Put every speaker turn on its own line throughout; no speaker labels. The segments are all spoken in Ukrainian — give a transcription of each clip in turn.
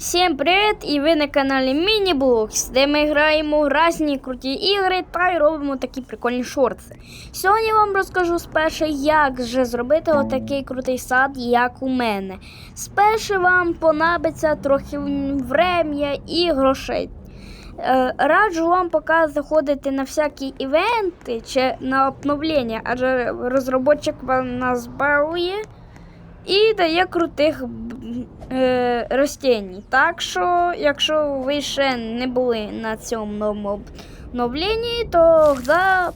Всім привіт! І ви на каналі Мініблокс, де ми граємо в різні круті ігри та й робимо такі прикольні шорти. Сьогодні я вам розкажу спершу, як же зробити отакий крутий сад, як у мене. Спершу вам понадобиться трохи врем'я і грошей. Е, Раджу вам поки заходити на всякі івенти чи на обновлення, адже розробник нас балує і дає крутих е, ростень. Так що, якщо ви ще не були на цьому новому обновленні, то да,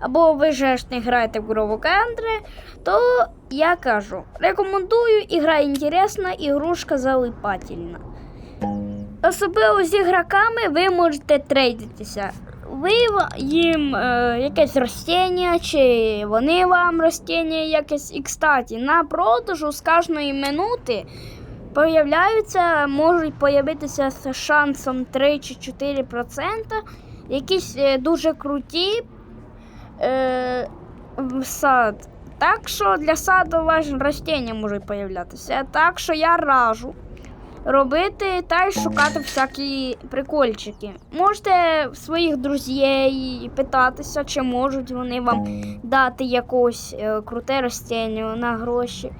або ви ж не граєте в Грову Кантри, то я кажу, рекомендую, ігра інтересна, ігрушка залипательна. Особливо з ігроками ви можете трейдитися. Ви їм е, якесь ростіння, чи вони вам ростіння якесь. І кстати, на продажу з кожної минути появляються, можуть появитися з шансом 3 чи 4% якісь е, дуже круті е, в сад. Так що для саду ваші ростіння можуть появлятися. Так що я раджу робити та й шукати всякі прикольчики. Можете своїх друзів питатися, чи можуть вони вам дати якось е, круте ростіння на гроші.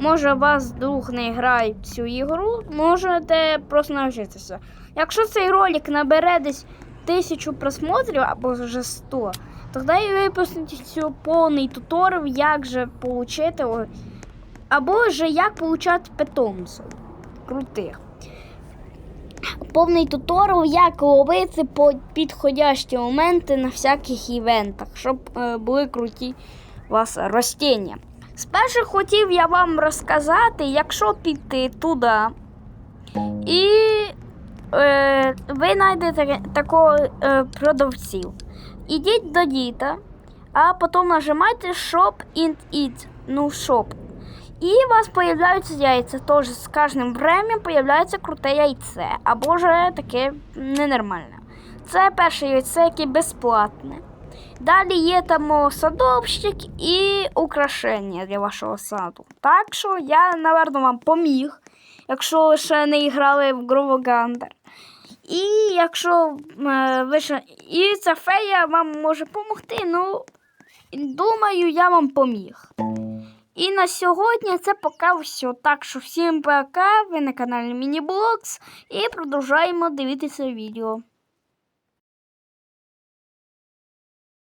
Може, вас друг не грає в цю ігру, можете просто навчитися. Якщо цей ролик набере десь тисячу просмотрів або вже 100, тоді і випустить повний туторіал, як же отримати, або ж як отримати питомців крутих. Повний туторіал, як ловити підходящі моменти на всяких івентах, щоб е, були круті у вас ростіння. Спершу хотів я вам розказати, якщо піти туди і е, ви знайдете такого е, продавців. Ідіть до діта, а потім нажимайте Shop and Eat, ну Shop. І у вас появляються яйця. Тож з кожним временем появляється круте яйце. Або ж таке ненормальне. Це перше яйце, яке безплатне. Далі є там садовщик і украшення для вашого саду. Так що я, напевно, вам поміг, якщо ви не грали в Гровогандер. І якщо е, ви ще... І ця фея вам може допомогти, ну, думаю, я вам поміг. І на сьогодні це поки все. Так що всім пока, ви на каналі Мініблокс і продовжуємо дивитися відео.